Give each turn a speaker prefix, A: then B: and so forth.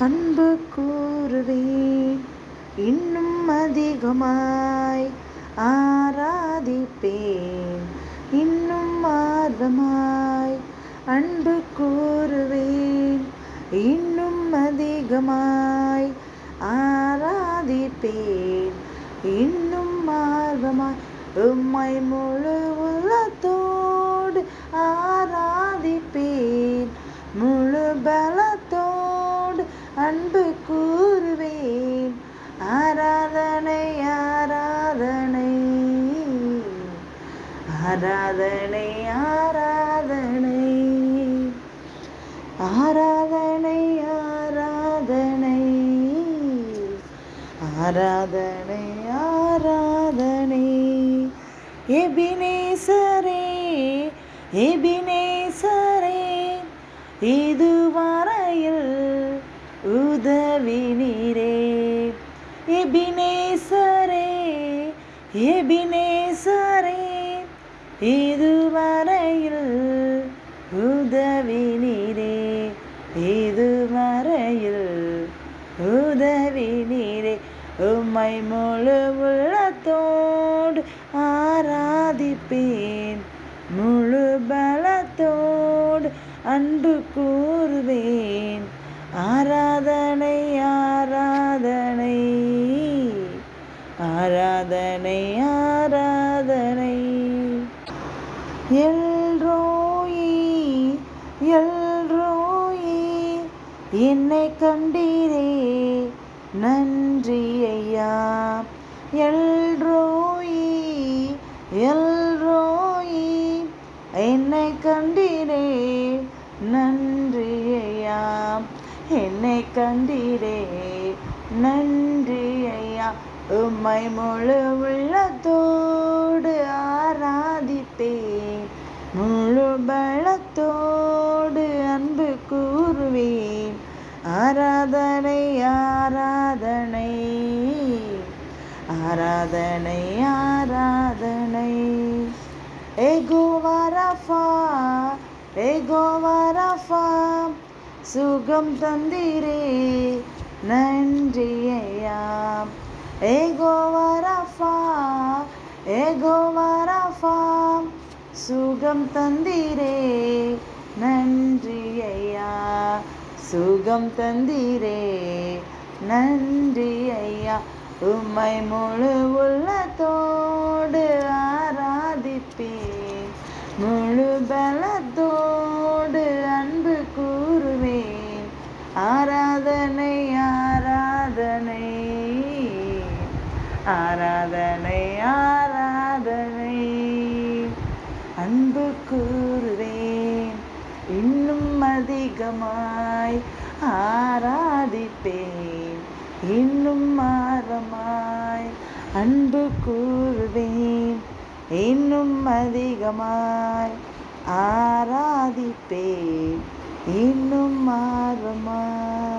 A: அன்பு கூறுவேன். இன்னும் அதிகமாய் ஆராதிப்பேன். இன்னும் ஆர்வமாய் அன்பு கூறுவேன். இன்னும் அதிகமாய் ஆராதிப்பேன். இன்னும் ஆர்வமாய் உம்மை முழு உள்ளத்தோடு ஆரா ஆராதனை ஆராதனை. ஆராதனை ஆராதனை. ஆராதனை ஆராதனை. ஆராதனை ஆராதனை. எபினேசரே எபினேசரே இதுவரையில் உதவி நீரே எபினேசரே எபினேசரே இதுவரையில் உதவினீரே இதுவரையில் உதவினீரே உம்மை முழு உள்ளத்தோடு ஆராதிப்பேன். முழு பலத்தோடு அன்பு கூ ஆராதனை ஆராதனை. எல்ரோயி எல்ரோயி என்னை கண்டீரே நன்றி ஐயா எல்ரோயி எல்ரோயி என்னை கண்டீரே நன்றி ஐயா என்னை கண்டீரே நன்றி. உம்மை முழு உள்ளத்தோடு ஆராதிப்பேன். முழு பலத்தோடு அன்பு கூறுவேன். ஆராதனை ஆராதனை ஆராதனை ஆராதனை. எகோவாரஃபா எகோவாரஃபா சுகம் தந்திரே நன்றியையாம். நன்றி ஐயா ஏகோவாரஃபா ஏகோவாரஃபா சுகம் தந்திரே நன்றி ஐயா சுகம் தந்திரே நன்றி ஐயா உம்மை முழு ஆராதனை ஆராதனை. அன்பு கூறுவேன் இன்னும் அதிகமாய் ஆராதிப்பேன். இன்னும் ஆரமாய் அன்பு கூறுவேன் இன்னும் அதிகமாய் ஆராதிப்பேன். இன்னும் ஆர்வமாய்